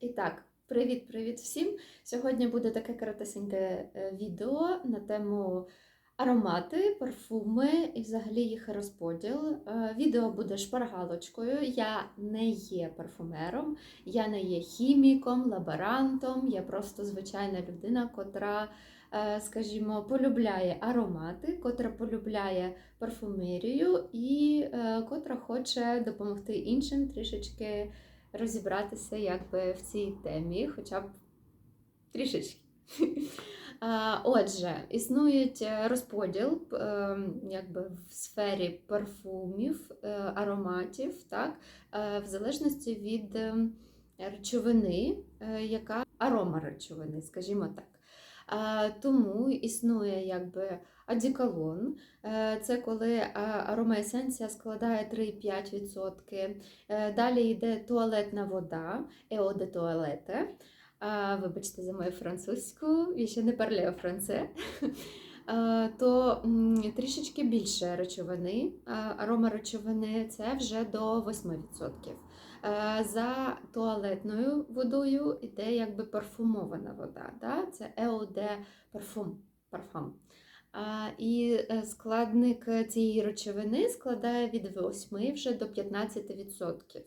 І так, привіт-привіт всім! Сьогодні буде таке коротесеньке е, відео на тему аромати, парфуми і взагалі їх розподіл. Е, Відео буде шпаргалочкою. Я не є парфумером, я не є хіміком, лаборантом, я просто звичайна людина, котра, е, скажімо, полюбляє аромати, котра полюбляє парфумерію і котра хоче допомогти іншим трішечки розібратися якби в цій темі, хоча б трішечки. Отже, існують е, розподіл е, якби, в сфері парфумів, е, ароматів, так, в залежності від речовини, яка арома речовини, скажімо так. А, Тому існує якби адіколон. Е, Це коли е, аромаесенція складає 3-5%. Е, Далі йде туалетна вода, ео де туалете. Вибачте за мою французьку, я ще не парлею франце. Е, То трішечки більше речовини. А, Арома речовини це вже до 8%. Е, За туалетною водою йде якби парфумована вода. Да? Це ео парфум. парфум. І е, складник цієї речовини складає від 8 вже до 15%.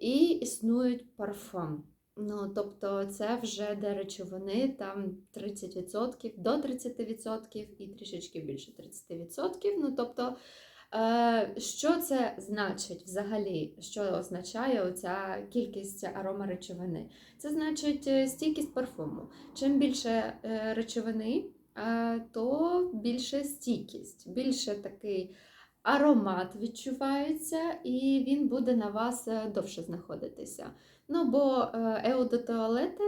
І існують парфум. Ну, тобто це вже де речовини там 30% до 30% і трішечки більше 30%. Ну, тобто, е, що це значить взагалі? Що означає оця кількість аромаречовини? Це значить е, стійкість парфуму. Чим більше е, речовини, то більше стійкість, більше такий аромат відчувається, і він буде на вас довше знаходитися. Ну, бо еодотуалети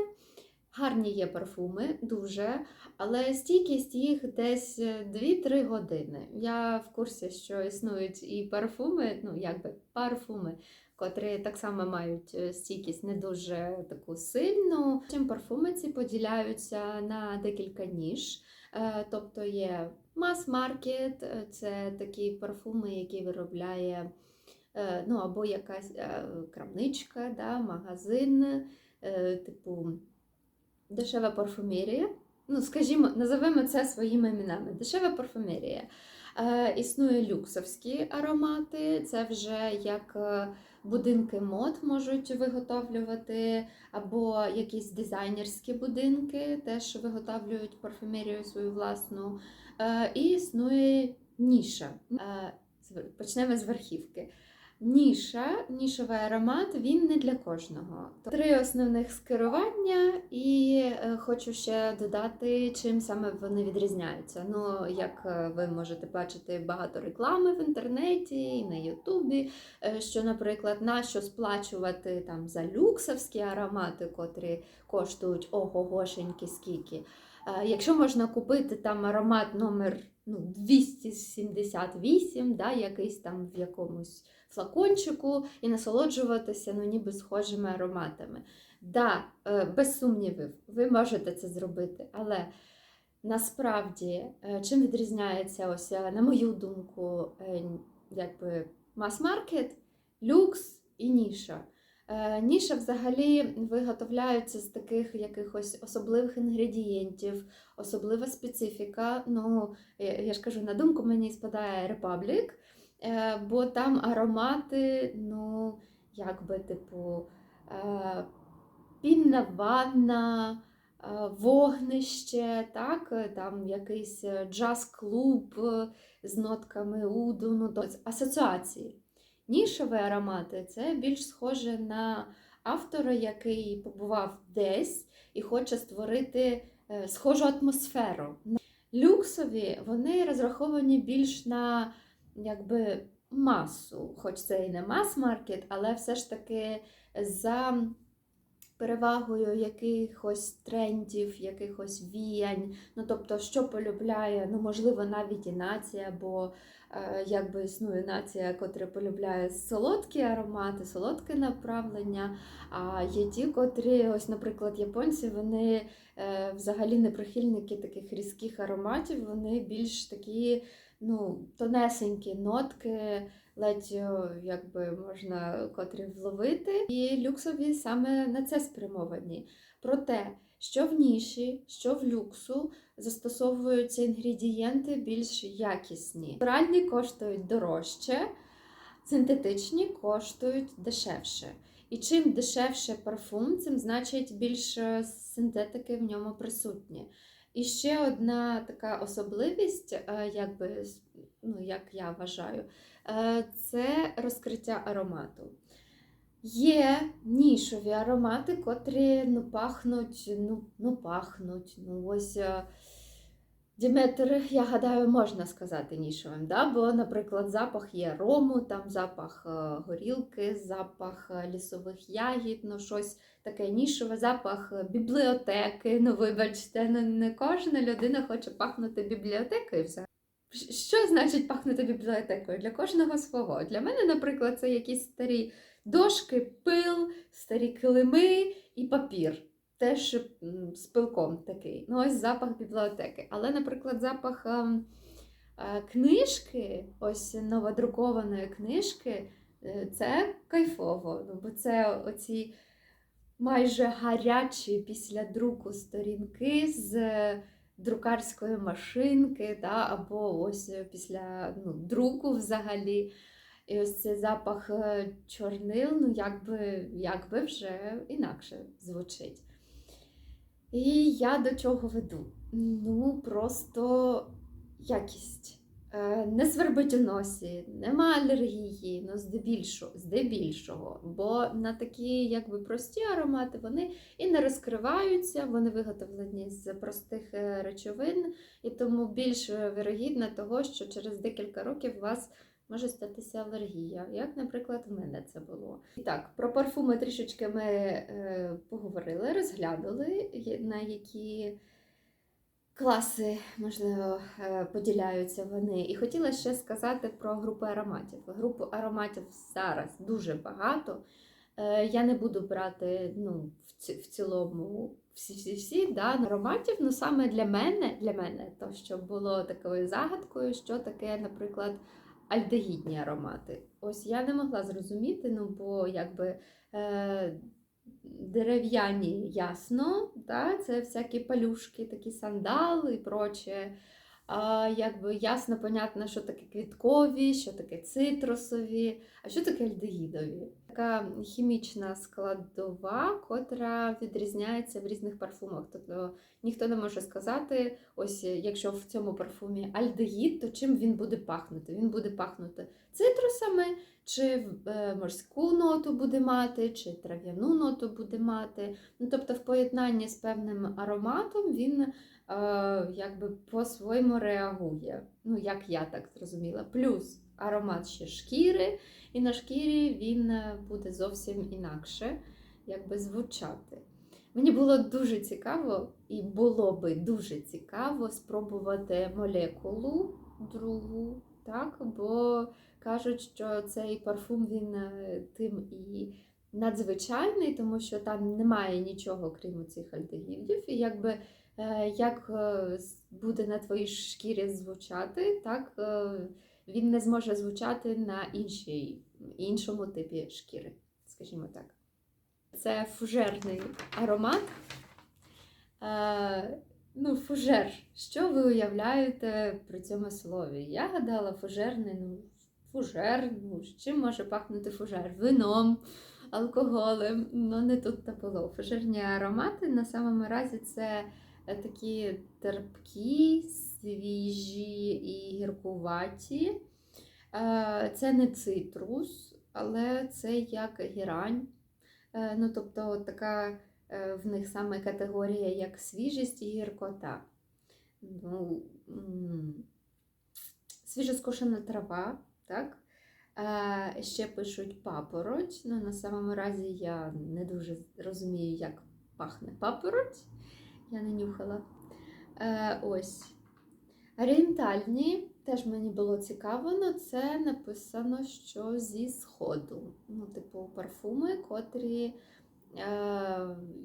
гарні є парфуми, дуже, але стійкість їх десь 2-3 години. Я в курсі, що існують і парфуми, ну, якби парфуми, котрі так само мають е, стійкість не дуже таку сильну. Чим парфуми ці поділяються на декілька ніж. Е, Тобто є мас-маркет, е, це такі парфуми, які виробляє е, ну, або якась е, крамничка, да, магазин, е, типу дешева парфумерія. Ну, скажімо, називаємо це своїми іменами. Дешева парфумерія. Е, Існує люксовські аромати, це вже як е, будинки мод можуть виготовлювати, або якісь дизайнерські будинки теж виготовлюють парфумерію свою власну. Е, І існує ніша. Е, Почнемо з верхівки. Ніша, нішовий аромат, він не для кожного. Три основних скерування, і е, хочу ще додати, чим саме вони відрізняються. Ну, як е, ви можете бачити, багато реклами в інтернеті і на Ютубі, е, що, наприклад, на що сплачувати там за люксовські аромати, котрі коштують ого-гошеньки скільки. Е, Якщо можна купити там аромат номер ну, 278, да, якийсь там в якомусь флакончику і насолоджуватися ну, ніби схожими ароматами. Да, е, без сумнівів, ви можете це зробити, але насправді е, чим відрізняється, ось, на мою думку, якби мас-маркет, люкс і ніша. Е, Ніша взагалі виготовляються з таких якихось особливих інгредієнтів, особлива специфіка. Ну, я ж кажу, на думку мені спадає е, бо там аромати, ну, як типу, е, пінна ванна, е, вогнище, так, там якийсь джаз-клуб з нотками уду, ну, асоціації. Нішові аромати це більш схоже на автора, який побував десь і хоче створити е, схожу атмосферу. Люксові вони розраховані більш на якби, масу, хоч це і не мас-маркет, але все ж таки за перевагою якихось трендів, якихось віянь. Ну, тобто, що полюбляє, ну, можливо, навіть і нація, бо е, якби існує нація, котра полюбляє солодкі аромати, солодке направлення. А є ті, котрі, ось, наприклад, японці, вони е, взагалі не прихильники таких різких ароматів, вони більш такі ну, тонесенькі нотки, ледь якби можна котрі вловити, і люксові саме на це спрямовані. Проте, що в ніші, що в люксу застосовуються інгредієнти більш якісні. Натуральні коштують дорожче, синтетичні коштують дешевше. І чим дешевше парфум, цим значить більше синтетики в ньому присутні. І ще одна така особливість, е, якби, ну, як я вважаю, е, це розкриття аромату. Є нішові аромати, котрі ну, пахнуть, ну, ну пахнуть. Ну, ось е, Діметр, я гадаю, можна сказати нішовим. Да? Бо, наприклад, запах є рому, там запах е, горілки, запах е, лісових ягід, ну щось таке нішове, запах е, бібліотеки. Ну, вибачте, ну, не кожна людина хоче пахнути бібліотекою. Все. Що значить пахнути бібліотекою? Для кожного свого. Для мене, наприклад, це якісь старі дошки, пил, старі килими і папір. Теж з такий. Ну, ось запах бібліотеки. Але, наприклад, запах ем, е, книжки, ось новодрукованої книжки, е, це кайфово. Ну, бо це оці майже гарячі після друку сторінки з е, друкарської машинки, да, або ось після ну, друку взагалі. І ось цей запах чорнил, ну якби, якби вже інакше звучить. І я до чого веду? Ну, просто якість. Е, Не свербить у носі, нема алергії, ну, здебільшого, здебільшого. Бо на такі якби прості аромати вони і не розкриваються, вони виготовлені з простих е, речовин, і тому більш е, вірогідно того, що через декілька років у вас може статися алергія, як, наприклад, в мене це було. І так, про парфуми трішечки ми е, поговорили, розглянули, на які класи, можливо, е, поділяються вони. І хотіла ще сказати про групи ароматів. Групу ароматів зараз дуже багато. Е, Я не буду брати ну, в, ці, в цілому всі-всі-всі да, ароматів, ну саме для мене, для мене, то що було такою загадкою, що таке, наприклад, альдегідні аромати. Ось я не могла зрозуміти, ну бо якби е, дерев'яні ясно, да, це всякі палюшки, такі сандали і проче. Якби ясно, понятно, що таке квіткові, що таке цитрусові, а що таке альдегідові. Така хімічна складова, котра відрізняється в різних парфумах. Тобто ніхто не може сказати, ось якщо в цьому парфумі альдегід, то чим він буде пахнути? Він буде пахнути цитрусами, чи е, морську ноту буде мати, чи трав'яну ноту буде мати. Ну, тобто, в поєднанні з певним ароматом він якби по-своєму реагує. Ну, як я так зрозуміла. Плюс аромат ще шкіри, і на шкірі він е, буде зовсім інакше якби звучати. Мені було дуже цікаво, і було би дуже цікаво спробувати молекулу другу, так? бо кажуть, що цей парфум він е, тим і надзвичайний, тому що там немає нічого, крім цих альдегідів. І якби е, як е, буде на твоїй шкірі звучати, так е, він не зможе звучати на іншій, іншому типі шкіри, скажімо так. Це фужерний аромат. Е, ну, фужер. Що ви уявляєте при цьому слові? Я гадала, фужерний, ну, фужер, ну, чим може пахнути фужер? Вином, алкоголем. Ну, не тут то було. Фужерні аромати на самому разі це е, такі терпкі, свіжі і гіркуваті. Е, Це не цитрус, але це як гірань. Е, Ну, тобто, така е, в них саме категорія як свіжість і гіркота. Ну, свіжоскошена трава, так? Е, Ще пишуть папороть. Ну, на самому разі я не дуже розумію, як пахне папороть. Я не нюхала. Е, Ось. Орієнтальні, теж мені було цікаво, але це написано, що зі сходу. Ну, типу, парфуми, котрі е,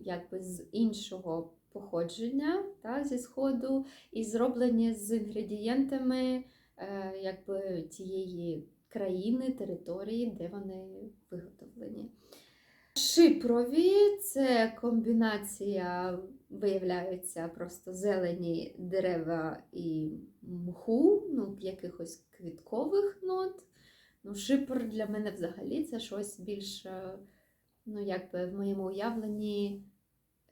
якби з іншого походження та, зі сходу, і зроблені з інгредієнтами е, якби, тієї країни, території, де вони виготовлені. Шипрові це комбінація, виявляється, просто зелені дерева і мху, ну, якихось квіткових нот. Ну, шипр для мене взагалі це щось більш, е, ну, якби в моєму уявленні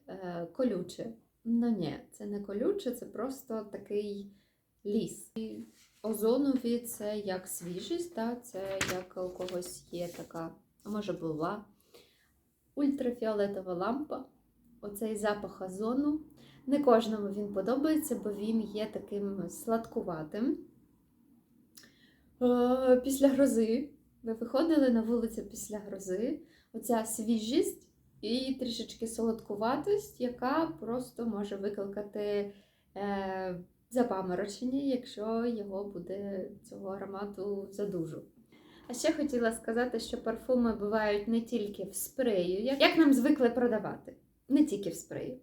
е, колюче. Ну ні, це не колюче, це просто такий ліс. І озонові це як свіжість, та? це як у когось є така, може була ультрафіолетова лампа. Оцей запах озону. Не кожному він подобається, бо він є таким сладкуватим. Е, Після грози ви виходили на вулицю після грози. Оця свіжість і трішечки солодкуватость, яка просто може викликати е, запаморочення, якщо його буде цього аромату задужу. А ще хотіла сказати, що парфуми бувають не тільки в спрею, як, як нам звикли продавати, не тільки в спреї.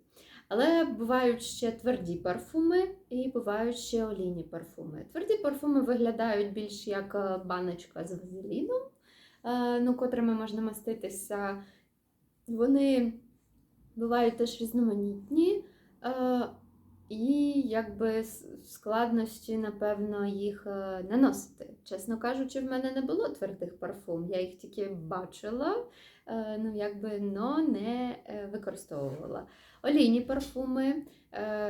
Але бувають ще тверді парфуми і бувають ще олійні парфуми. Тверді парфуми виглядають більш як е, баночка з вазеліном, е, ну, котрими можна маститися. Вони бувають теж різноманітні. І якби складності, напевно, їх е, наносити. Чесно кажучи, в мене не було твердих парфум. Я їх тільки бачила, е, ну якби но не е, використовувала. Олійні парфуми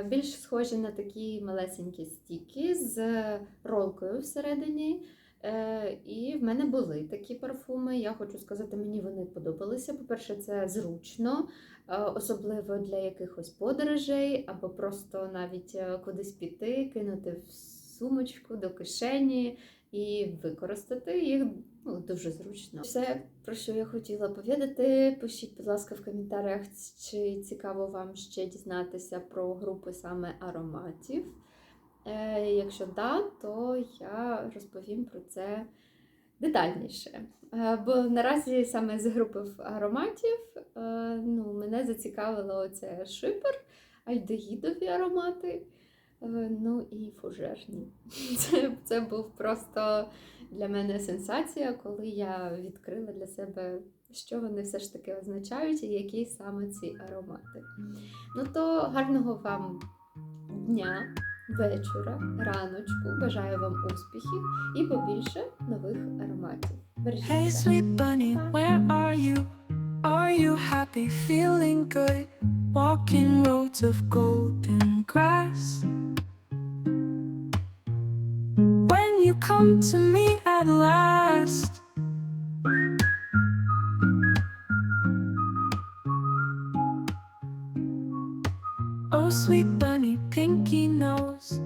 більш схожі на такі малесенькі стіки з ролкою всередині. Е, І в мене були такі парфуми. Я хочу сказати, мені вони подобалися. По-перше, це зручно, е, особливо для якихось подорожей, або просто навіть е, кудись піти, кинути в сумочку до кишені і використати їх ну, дуже зручно. Все, про що я хотіла повідати, пишіть, будь ласка, в коментарях, чи цікаво вам ще дізнатися про групи саме ароматів. Е, якщо да, то я розповім про це детальніше. Е, бо наразі саме з групи ароматів е, ну, мене зацікавило оце шипер, альдегідові аромати, ну і фужерні. Це, це був просто для мене сенсація, коли я відкрила для себе, що вони все ж таки означають і які саме ці аромати. Ну то гарного вам дня! Вечора, раночку. Бажаю вам успіхів і побільше нових ароматів. Hey, sweet bunny, where are you? Are you happy, feeling good? Walking roads of golden grass. When you come to me at last. Oh, sweet bunny, think he knows.